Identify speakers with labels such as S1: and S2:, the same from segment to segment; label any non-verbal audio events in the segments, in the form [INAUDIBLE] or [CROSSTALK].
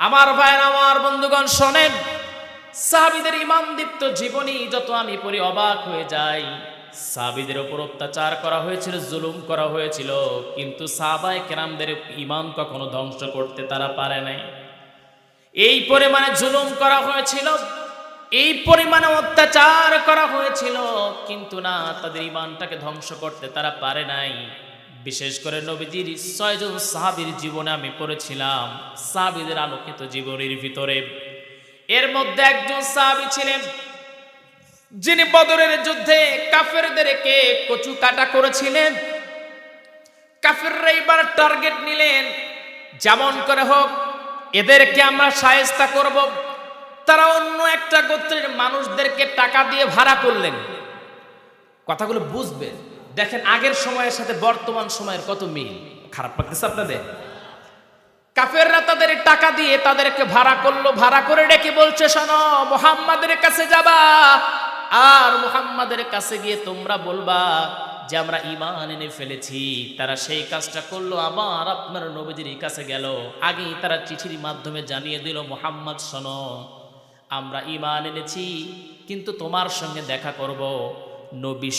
S1: আমার ভাইয়ের, আমার বন্ধুগণ, শোনেন, সাহাবিদের ইমানদীপ্ত জীবনী যত আমি পড়ি অবাক হয়ে যাই, সাহাবিদের উপর অত্যাচার করা হয়েছিল, জুলুম করা হয়েছিল, কিন্তু সাহাবায় কেরামদের ইমান কখনো ধ্বংস করতে তারা পারে নাই। এই পরিমাণে জুলুম করা হয়েছিল, এই পরিমাণে অত্যাচার করা হয়েছিল, কিন্তু না, তাদের ইমানটাকে ধ্বংস করতে তারা পারে নাই। বিশেষ করে নবীজির ছয়জন সাহাবীর জীবনে আমি পড়েছিলাম, সাহাবীদের আলোকিত জীবনের ভিতরে। এর মধ্যে একজন সাহাবী ছিলেন, যিনি বদরের যুদ্ধে কাফেরদেরকে কচু কাটা করেছিলেন। কাফেররা এবার টার্গেট নিলেন, যেমন করে হোক, এদেরকে আমরা সায়স্তা করব। তারা অন্য একটা গোত্রের মানুষদেরকে টাকা দিয়ে ভাড়া করলেন। কথাগুলো বুঝবেন। দেখেন আগের সময়ের সাথে বর্তমান সময়ের কত মিল? খারাপ লাগতেছে আপনাদের? কাফেররা তাদের টাকা দিয়ে তাদেরকে ভাড়া করল, ভাড়া করে ডেকে বলছে, শোনো, মোহাম্মদের কাছে যাবা আর মোহাম্মদের কাছে গিয়ে তোমরা বলবা যে আমরা ইমান এনে ফেলেছি। তারা সেই কাজটা করল আবার আপনার নবীজির কাছে গেল। আগেই তারা চিঠির মাধ্যমে জানিয়ে দিল, মোহাম্মদ, শোনো, আমরা ইমান এনেছি, কিন্তু তোমার সঙ্গে দেখা করব। নবী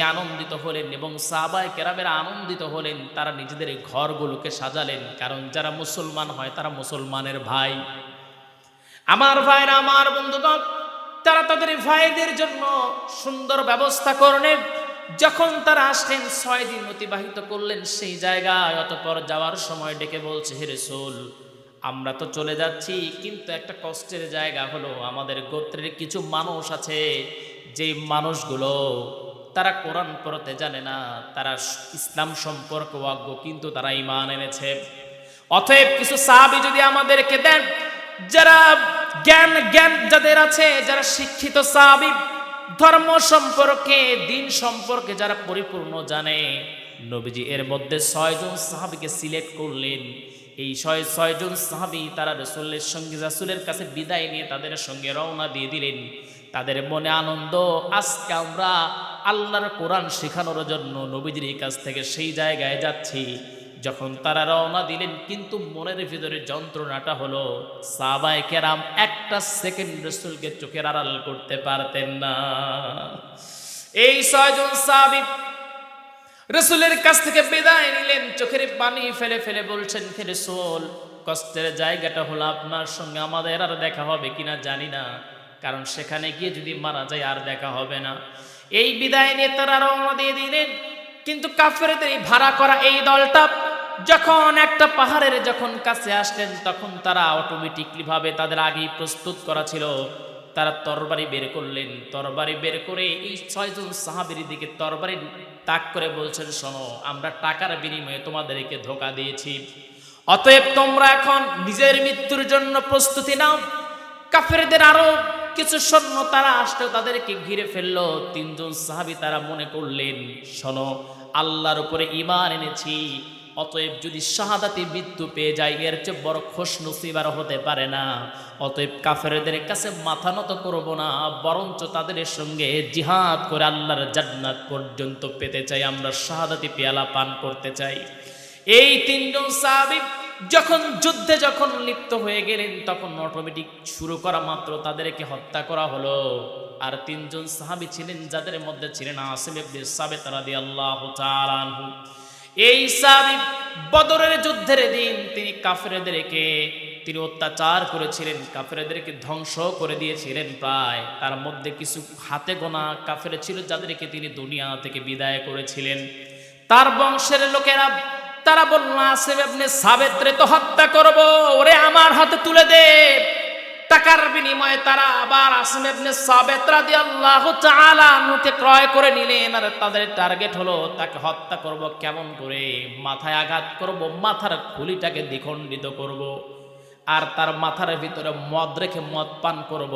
S1: আনন্দিত হলেন এবং সাহাবায় কেরামের আনন্দিত হলেন, তারা নিজেদের ঘরগুলোকে সাজালেন। কারণ যারা মুসলমান হয়, তারা মুসলমানের ভাই। আমার ভাইরা, আমার বন্ধুগণ, তারা তাদের ভাইদের জন্য সুন্দর ব্যবস্থা করলেন। যখন তারা আসলেন, ছয় দিন অতিবাহিত করলেন সেই জায়গায়। অতপর যাওয়ার সময় ডেকে বলছে, হে রসুল, আমরা তো চলে যাচ্ছি, কিন্তু একটা কষ্টের জায়গা হলো, আমাদের গোত্রের কিছু মানুষ আছে যে মানুষগুলো তারা কোরআন পড়তে জানে না, তারা ইসলাম সম্পর্কে অজ্ঞ, কিন্তু তারা ইমান এনেছে। অতএব কিছু সাহাবি যদি আমাদেরকে দেন, যারা জ্ঞান জ্ঞান যাদের আছে, যারা শিক্ষিত সাহাবি, ধর্ম সম্পর্কে, দিন সম্পর্কে যারা পরিপূর্ণ জানে, নবীজি এর মধ্যে ছয়জন সাহাবিকে সিলেক্ট করলেন। এই ছয় ছয়জন সাহাবি তারা রসুলের সঙ্গে, রাসুলের কাছে বিদায় নিয়ে তাদের সঙ্গে রওনা দিয়ে দিলেন। তাদের মনে আনন্দ। আজকে আমরা আল্লাহর কোরআন শেখানোর জন্য নবীজির কাছ থেকে সেই জায়গায় যাচ্ছি, যখন তারা রওনা দিলেন। কিন্তু মনের ভিতরে যন্ত্রণাটা হলো সাবায় কেরাম একটা সেকেন্ড রসুলকে চোখের আড়াল করতে পারতেন না। এই ছয়জন সাহাবি রসুলের কাছ থেকে বিদায় নিলেন, চোখের পানি ফেলে ফেলে বলছেন রসুল, কষ্টের জায়গাটা হলো আপনার সঙ্গে, আমাদের আর দেখা হবে কিনা জানি না। কারণ সেখানে গিয়ে যদি মারা যায় আর দেখা হবে না। এই বিদায় নিয়ে তারা রওনা দিয়ে দিলেন। কিন্তু কাফেরদের এই ভাড়া করা এই দলটা যখন একটা পাহাড়ের যখন কাছে আসলেন, তখন তারা অটোমেটিকলি ভাবে তাদের আগেই প্রস্তুত করা ছিল। তারা তরবারি বের করলেন। তরবারি বের করে এই ছয়জন সাহাবির দিকে তরবারি তাক করে বলছেন, শোনো, আমরা টাকার বিনিময়ে তোমাদেরকে ধোকা দিয়েছি। অতএব তোমরা এখন নিজের মৃত্যুর জন্য প্রস্তুতি নাও। কাফেরদের আরও কিছু সৈন্য তারা আসলেও তাদেরকে ঘিরে ফেলল। তিনজন সাহাবি তারা মনে করলেন, শোনো, আল্লাহর উপরে ইমান এনেছি, অতএব যদি শাহাদাতি মৃত্যু পেয়ে যায়, এর চেয়ে বড় খোশ নসিবার হতে পারে না। অতএব কাফেরদের কাছে মাথা নত করব না, বরঞ্চ তাদের সঙ্গে জিহাদ করে আল্লাহর জান্নাত পর্যন্ত পেতে চাই। আমরা শাহাদাতি পেয়ালা পান করতে চাই। এই তিনজন সাহাবি যখন যুদ্ধে যখন লিপ্ত হয়ে গেলেন, তখন অটোমেটিক শুরু করা মাত্র তাদেরকে হত্যা করা হলো। আর তিনজন সাহাবি ছিলেন, যাদের মধ্যে ছিলেন আসিম ইবনে সাবিত রাদিয়াল্লাহু এই সাহাবি বদরের যুদ্ধের দিন তিনি কাফেরদেরকে তিনি অত্যাচার করেছিলেন, কাফেরদেরকে ধ্বংস করে দিয়েছিলেন প্রায়। তার মধ্যে কিছু হাতে গোনা কাফের ছিল, যাদেরকে তিনি দুনিয়া থেকে বিদায় করেছিলেন। তার বংশের লোকেরা তারা বলল, আসিম আপনি সাবেত্রে তো হত্যা করব, ওরে আমার হাতে তুলে দে। টাকার বিনিময়ে তারা আবার আসিম আপনি সাবেত রাদিয়াল্লাহু তাআলা আনহুকে ক্রয় করে নিলেন, আর তাদের টার্গেট হলো, তাকে হত্যা করব কেমন করে? মাথায় আঘাত করব, মাথার খুলিটাকে দ্বিখণ্ডিত করব, আর তার মাথার ভিতরে মদ রেখে মদ পান করব।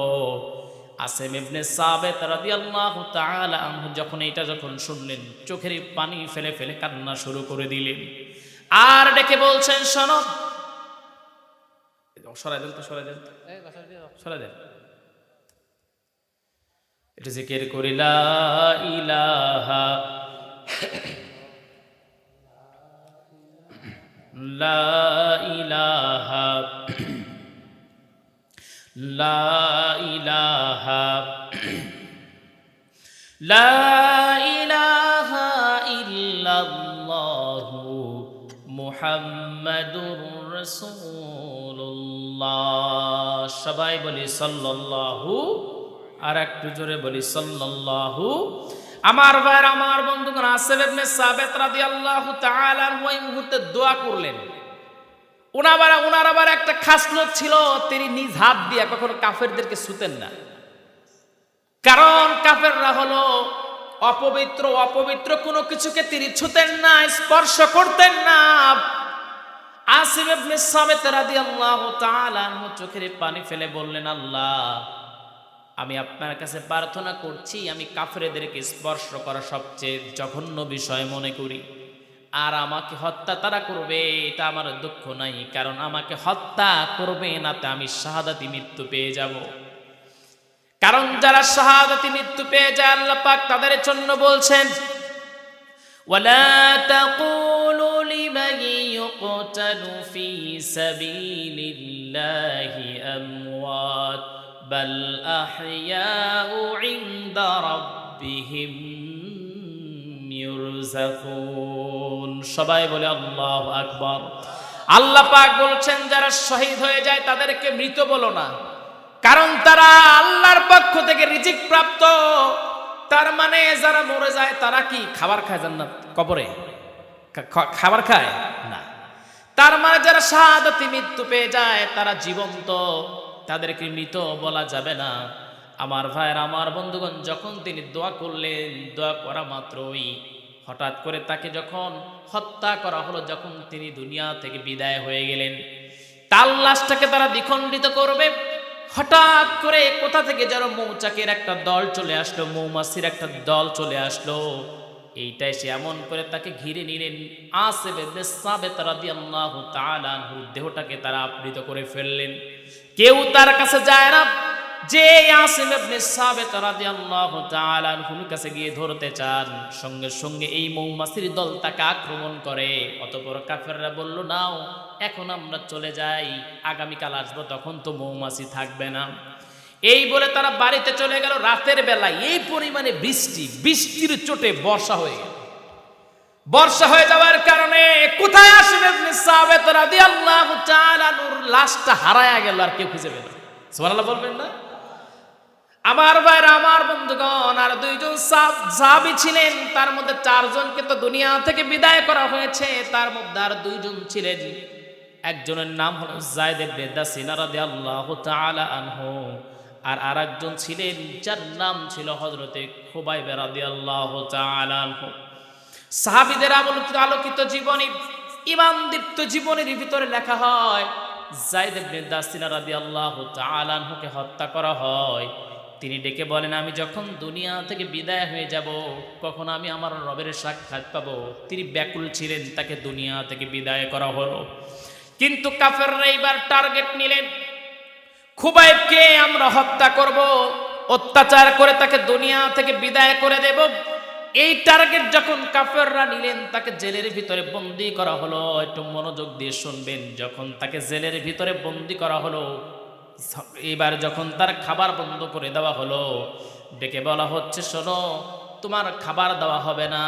S1: আসেম ইবনে সাবেত রাদিয়াল্লাহু তাআলা যখন এটা যখন শুনলেন, চোখের পানি ফেলে ফেলে কান্না শুরু করে দিলেন। আর ডেকে বলছেন শোনো। সরাই দেন তো সরাই দেন। সরাই দেন। এটা জিকির করি লা ইলাহা [CLEARS THROAT] লা ইলাহা [CLEARS THROAT] লা ইলাহা [CLEARS THROAT] লা মুহাম্মাদুর রাসূলুল্লাহ। সবাই বলি সাল্লাল্লাহু, আর একটু জোরে বলি সাল্লাল্লাহু। আমার ভাইয়ের, আমার বন্ধুগণ আসেব ইবনে সাবিত রাদিয়াল্লাহু তাআলা ওই মুহূর্তে দোয়া করলেন। ওনাবার ওনার আবার একটা খাসলত ছিল, তিনি নিজ হাত দিয়ে কখনো কাফেরদেরকে শুতেন না। কারণ কাফেররা হলো অপবিত্র অপবিত্র কোনো কিছুকে তিনি ছুতেন না, স্পর্শ করতেন না। আসিফ ইবনে সামিত রাদিয়াল্লাহু তাআলা চোখের পানি ফেলে বললেন, আল্লাহ, আমি আপনার কাছে প্রার্থনা করছি, আমি কাফেরদেরকে স্পর্শ করা সবচেয়ে জঘন্য বিষয় মনে করি। আর আমাকে হত্যা তারা করবে, এটা আমার দুঃখ নাই, কারণ আমাকে হত্যা করবে না, তা আমি শাহাদাতি মৃত্যু পেয়ে যাব। কারণ যারা শাহাদাতি মৃত্যু পেয়ে যায় আল্লাহ পাক তাদের জন্য বলছেন ولا تقولوا لمن يقتل في سبيل الله أموات بل أحياء عند ربهم يرزقون সবাই বলে আল্লাহ আকবার আল্লাহ পাক বলছেন যারা শহীদ হয়ে যায় তাদেরকে মৃত বলো না কারণ তারা আল্লাহর পক্ষ থেকে রিজিক প্রাপ্ত। তার মানে যারা মরে যায়, তারা কি খাবার খায় জান্নাত? কবরে? খাবার খায়? না। তার মানে যারা শাহাদাতি মৃত্যু পেয়ে যায়, তারা জীবন্ত। তাদেরকে মৃত বলা যাবে না। আমার ভাইয়ের, আমার বন্ধুগণ, যখন তিনি দোয়া করলেন, দোয়া করা মাত্রই হঠাৎ করে তাকে যখন হত্যা করা হলো, যখন তিনি দুনিয়া থেকে বিদায় হয়ে গেলেন, তার লাশটাকে তারা দ্বিখণ্ডিত করবে। হঠাৎ করে কোথা থেকে যেন মৌচাকের একটা দল চলে আসলো, মৌমাছির একটা দল চলে আসলো। এইটাই সে এমন করে তাকে ঘিরে নিলেন। আসেবে তারা দেহটাকে তারা আবৃত করে ফেললেন। কেউ তার কাছে যায় না যে আসিম ইবনে সাবিত রাদিয়াল্লাহু তাআলা আনহুর কাছে গিয়ে ধরতে চান, সঙ্গে সঙ্গে এই মৌমাছির দল তাকে আক্রমণ করে। অতঃপর কাফেররা বলল, নাও, এখন আমরা চলে যাই, আগামীকাল আসব, তখন তো মৌমাছি থাকবে না। এই বলে তারা বাড়িতে চলে গেল। রাতের বেলায় এই পরিমাণে বৃষ্টি, বৃষ্টির চোটে বর্ষা হয়ে গেল। বর্ষা হয়ে যাওয়ার কারণে কোথায় আসবে সাবিত রাদিয়াল্লাহু তাআলা লাশটা হারায়া গেল আর কেউ খুঁজে পেল সুবহানাল্লাহ বলবেন না? আমার ভাইরা, আমার বন্ধুগণ, আর দুইজন সাহাবি ছিলেন। তার মধ্যে চারজনকে তো দুনিয়া থেকে বিদায় করা হয়েছে। তার মধ্যে আর দুইজন ছিলেন। একজনের নাম হলো জায়দ ইবনে দাসিনা রাদিয়াল্লাহু তাআলা আনহু। আর আরেকজন ছিলেন, যার নাম ছিল হযরতে খুবাইব রাদিয়াল্লাহু তাআলা আনহু। সাহাবিদের আলোকিত আলোকিত জীবনী ইমান দীপ্ত জীবনের ভিতরে লেখা হয় জাইদ ইবনে দাসিনা রাদিয়াল্লাহু তাআলা আনহুকে হত্যা করা হয়। তিনি ডেকে বলেন, আমি যখন দুনিয়া থেকে বিদায় হয়ে যাব, কখন আমি আমার রবের সাক্ষাৎ পাবো। তিনি ব্যাকুল ছিলেন, তাকে দুনিয়া থেকে বিদায় করা হলো। কিন্তু কাফেররা এইবার টার্গেট নিলেন, খুবাইবকে আমরা হত্যা করব, অত্যাচার করে তাকে দুনিয়া থেকে বিদায় করে দেব। এই টার্গেট যখন কাফেররা নিলেন, তাকে জেলের ভিতরে বন্দি করা হলো। একটু মনোযোগ দিয়ে শুনবেন, যখন তাকে জেলের ভিতরে বন্দি করা হলো এবার যখন তার খাবার বন্ধ করে দেওয়া হলো, ডেকে বলা হচ্ছে, শোনো, তোমার খাবার দেওয়া হবে না।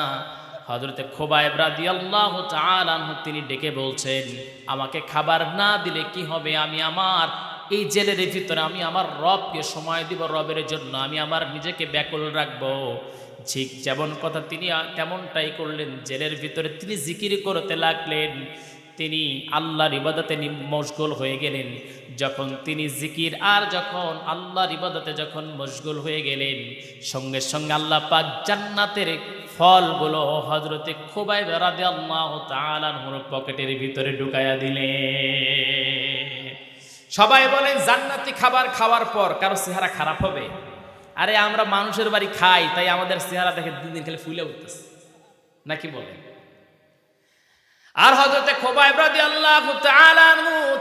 S1: হজরতে খোবাইব রাদিয়াল্লাহু তাআলা আনহু তিনি ডেকে বলছেন, আমাকে খাবার না দিলে কি হবে? আমি আমার এই জেলের ভিতরে আমি আমার রবকে সময় দিব, রবের জন্য আমি আমার নিজেকে ব্যাকুল রাখব। ঠিক যেমন কথা তিনি তেমনটাই করলেন। জেলের ভিতরে তিনি জিকির করতে লাগলেন। তিনি আল্লাহর ইবাদতে মশগুল হয়ে গেলেন। যখন তিনি জিকির আর যখন আল্লাহর ইবাদতে যখন মশগুল হয়ে গেলেন, সঙ্গে সঙ্গে আল্লাহ পাক জান্নাতের ফলগুলো হজরতে খুবাই বেড়াদে আল্লাহ তালানহুর পকেটের ভিতরে ঢুকাইয়া দিলে সবাই বলে জান্নাতি খাবার খাওয়ার পর কারও চেহারা খারাপ হবে? আরে, আমরা মানুষের বাড়ি খাই, তাই আমাদের চেহারা দেখে দিন দিন খালি ফুলে উঠতেছে। নাকি বলেন? আর হজরতে খোবাই ব্রাদি আল্লাহ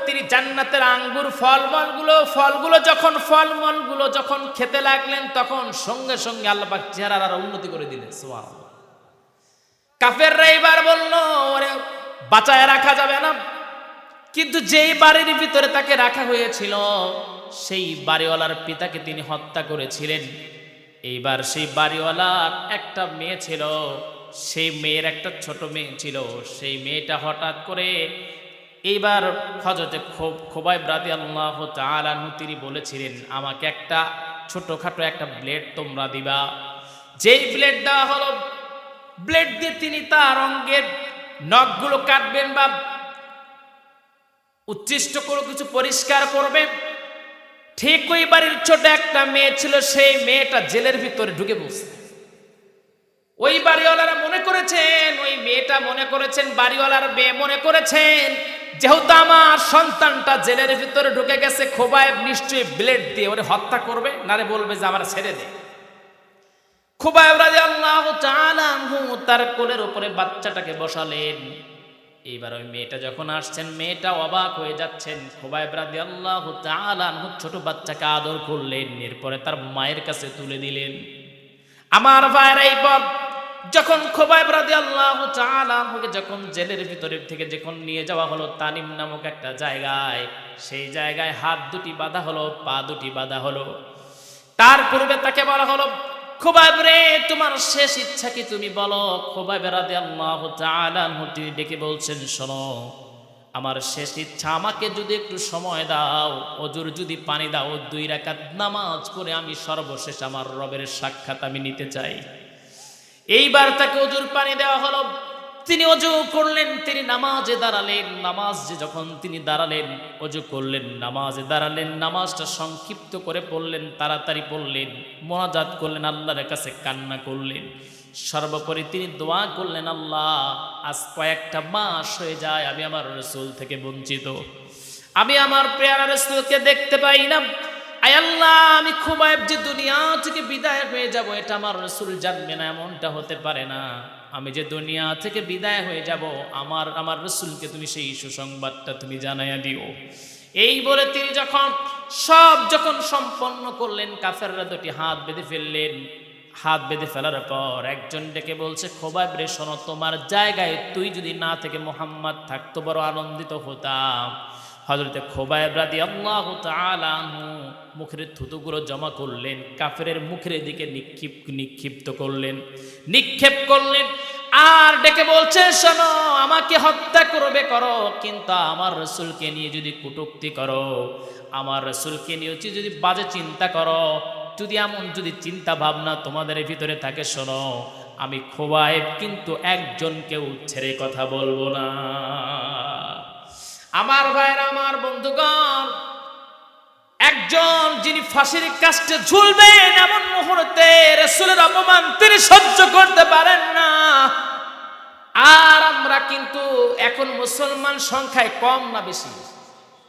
S1: তিনি জান্নাতের আঙ্গুর ফলমলগুলো, ফলগুলো যখন, ফলমলগুলো যখন খেতে লাগলেন, তখন সঙ্গে সঙ্গে আল্লাহ পাক চেহারার আর উন্নতি করে দিলেন। সুবহানাল্লাহ। কাফেররা এইবার বলল, ওরে, বাঁচায় রাখা যাবে না। কিন্তু যেই বাড়ির ভিতরে তাকে রাখা হয়েছিল, সেই বাড়িওয়ালার পিতাকে তিনি হত্যা করেছিলেন। এইবার সেই বাড়িওয়ালার একটা মেয়ে ছিল সেই মেয়ের একটা ছোট মেয়ে ছিল। সেই মেয়েটা হঠাৎ করে এইবার হজরতে খোবাই ব্রাদি আল্লাহ তালানহু তিনি বলেছিলেন, আমাকে একটা ছোটখাটো একটা ব্লেড তোমরা দিবা। যেই ব্লেড দেওয়া হলো, ব্লেড দিয়ে তিনি তার অঙ্গের নখগুলো কাটবেন বা উচ্ছিষ্ট করে কিছু পরিষ্কার করবেন। ঠিক ওই বাড়ির ছোট একটা মেয়ে ছিল, সেই মেয়েটা জেলের ভিতরে ঢুকে বসে ওই বাড়িওয়ালারা মনে করেছেন, ওই মেয়েটা মনে করেছেন, বাড়িওয়ালার মেয়ে মনে করেছেন, যেহেতু আমার সন্তানটা জেলের ভিতরে ঢুকে গেছে খোবায় নিশ্চয়ই ব্লেড দিয়ে ওরে হত্যা করবে, নারে বলবে যে আমার ছেড়ে দে। খোবায় রাজি আল্লাহ তার কোলের উপরে বাচ্চাটাকে বসালেন। এইবার ওই মেয়েটা যখন আসছেন, মেয়েটা অবাক হয়ে যাচ্ছেন। খোবাই ব্রাদি আল্লাহ তালানহু ছোট বাচ্চাকে আদর করলেন, এরপরে তার মায়ের কাছে তুলে দিলেন। আমার ভাইয়ের এই যখন খোবাই ব্রাদি আল্লাহ তালানহুকে যখন জেলের ভিতরে থেকে যখন নিয়ে যাওয়া হলো তানিম নামক একটা জায়গায়, সেই জায়গায় হাত দুটি বাঁধা হলো, পা দুটি বাঁধা হলো। তার পূর্বে তাকে বলা হলো, খোবাইব রে, তোমার শেষ ইচ্ছা কি তুমি বলো? খোবাইব রাদে আল্লাহ তাআলাহু তিনি ডেকে বলছেন, শোনো, আমার শেষ ইচ্ছা আমাকে যদি একটু সময় দাও, অজুর যদি পানি দাও, দুই রাকাত নামাজ পড়ে আমি সর্বশেষ আমার রবের সাক্ষাৎ আমি নিতে চাই। এইবার তাকে অজুর পানি দেওয়া হলো। তিনি অজু করলেন, তিনি নামাজে দাঁড়ালেন। নামাজ যখন তিনি দাঁড়ালেন, অজু করলেন, নামাজে দাঁড়ালেন, নামাজটা সংক্ষিপ্ত করে পড়লেন, তাড়াতাড়ি পড়লেন, মোনাজাত করলেন, আল্লাহর কাছে কান্না করলেন। সর্বোপরি তিনি দোয়া করলেন, আল্লাহ, আজ কয়েকটা মাস হয়ে যায়, আমি আমার রসুল থেকে বঞ্চিত। আমি আমার পেয়ারা রসুলকে দেখতে পাই না। আয় আল্লাহ, আমি খুবাইব যে দুনিয়া থেকে বিদায় হয়ে যাব, এটা আমার রসুল জানবে না, এমনটা হতে পারে না। আমি যে দুনিয়া থেকে বিদায় হয়ে যাব, আমার আমার রসুলকে তুমি সেই সুসংবাদটা তুমি জানাইয়া দিও। এই বলে তিনি যখন, সব যখন সম্পন্ন করলেন, কাফেররা দুটি হাত বেঁধে ফেললেন। হাত বেঁধে ফেলার পর একজন ডেকে বলছে খোবাইব রে, শোনো, তোমার জায়গায় তুই যদি না থেকে মোহাম্মদ থাকতো, বড় আনন্দিত হতাম। হজরতে খোবাইব রাদি আল্লাহ তালাহু মুখের থুতুগুলো জমা করলেন কাফের মুখের দিকে নিক্ষিপ নিক্ষিপ্ত করলেন। নিক্ষেপ করলেন। আর ডেকে বলছে, শোনো, আমাকে হত্যা করবে, করো। কিন্তু আমার রসুলকে নিয়ে যদি কুটুক্তি করো, আমার রসুলকে নিয়ে যদি বাজে চিন্তা করো, যদি এমন যদি চিন্তা ভাবনা তোমাদের ভিতরে থাকে, শোনো, আমি খোবাইব কিন্তু একজনকেও ছেড়ে কথা বলব না। আমার ভাইয়ের, আমার বন্ধুগণ, একজন যিনি ফাঁসির কাস্টে ঝুলবেন এমন মুহূর্তে রসুলের অপমান তিনি সহ্য করতে পারেন না। আর আমরা কিন্তু এখন মুসলমান সংখ্যায় কম না বেশি।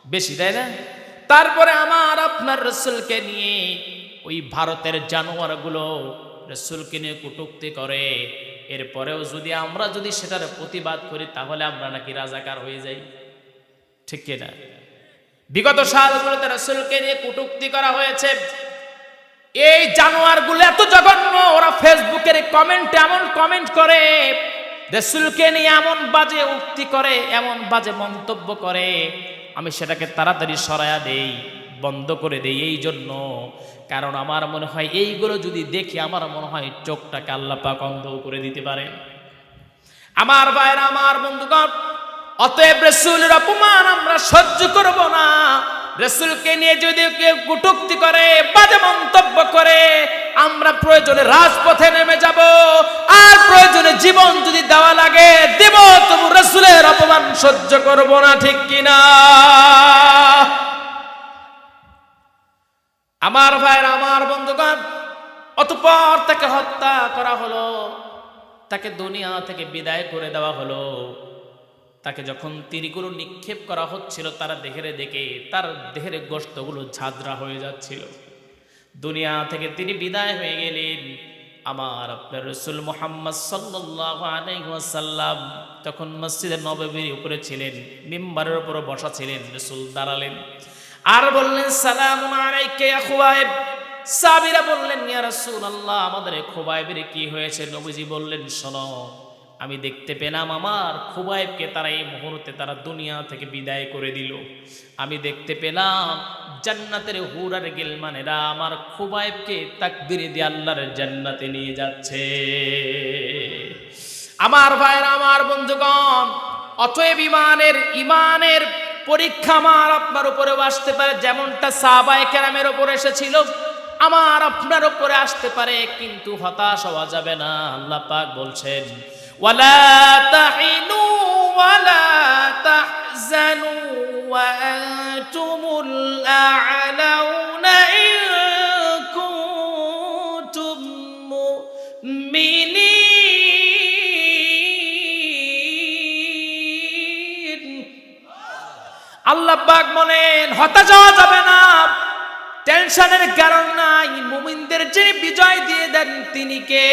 S1: বেশি, তাই না? তারপরে আমার আপনার রসুলকে নিয়ে ওই ভারতের জানোয়ারগুলো রসুলকে নিয়ে কটুক্তি করে। এরপরেও যদি আমরা যদি সেটার প্রতিবাদ করি, তাহলে আমরা নাকি রাজাকার হয়ে যাই। ঠিক কিনা? বিগত সালগুলোতে রসুলকে নিয়ে কটুক্তি করা হয়েছে। এই জানোয়ারগুলো এত জঘন্য, ওরা ফেসবুকের কমেন্ট এমন কমেন্ট করে, রসুলকে নিয়ে এমন বাজে উক্তি করে, এমন বাজে মন্তব্য করে। আমি সেটাকে তাড়াতাড়ি সরায়া দেই, বন্ধ করে দেই এই জন্য। কারণ আমার মনে হয় এইগুলো যদি দেখি, আমার মনে হয় চোখটাকে আল্লাহ পাক অন্ধ করে দিতে পারে। আমার ভাইয়ের আমার বন্ধুগণ অতএব রসুলের অপমান আমরা সহ্য করব না। রসুলকে নিয়ে যদি কেউ কুটুক্তি করে, বাজে মন্তব্য করে, আমরা প্রয়োজনে রাজপথে নেমে যাব। আর প্রয়োজনে জীবন যদি দেওয়া লাগে, দেব তবু রসুলের অপমান সহ্য করব না, ঠিক কিনা আমার ভাইয়ের, আমার বন্ধুগণ, অতপর তাকে হত্যা করা হলো। তাকে দুনিয়া থেকে বিদায় করে দেওয়া হলো। তাকে যখন তীরগুলো নিক্ষেপ করা হচ্ছিল তারা দেহেরে দেখে তার দেহের গোস্তগুলো ঝাঁঝরা হয়ে যাচ্ছিল। দুনিয়া থেকে তিনি বিদায় হয়ে গেলেন। আমার আপনার রসুল মোহাম্মদ সাল্লাহ আলাইসাল্লাম তখন মসজিদের নববীর উপরে ছিলেন, মিম্বারের উপরে বসা ছিলেন, রসুল দাঁড়ালেন। আর বললেন, সালাম সাবিরা বললেন, ইয়া রাসূলুল্লাহ, আমাদের খোবাইবের কি হয়েছে? নবীজি বললেন, শোনো আমি দেখতে পেলাম আমার খুবাইবকে তারা এই মুহূর্তে তারা দুনিয়া থেকে বিদায় করে দিল। আমি দেখতে পেলাম জান্নাতের হুরার গিলমানেরা আমার খুবাইবকে তাকবিরে দিয়ে আল্লাহর জান্নাতে নিয়ে যাচ্ছে। আমার ভাইরা আমার বন্ধুগণ, অতএব ইমানের ইমানের পরীক্ষা আমার আপনার উপরেও আসতে পারে, যেমনটা সাবায় কেরামের উপর এসেছিল, আমার আপনার উপরে আসতে পারে, কিন্তু হতাশ হওয়া যাবে না, আল্লাহ পাক বলছেন তাহিনু ওয়ালা তাহজানু ওয়া আনতুমুল আ'লাউনা ইন কুনতুম মুমিনিন আল্লাহ পাক বলেন হতাশ হওয়া যাবে না। টেনশনের কারণ নাই। মুমিনদের যে বিজয় দিয়ে দেন তিনি কে?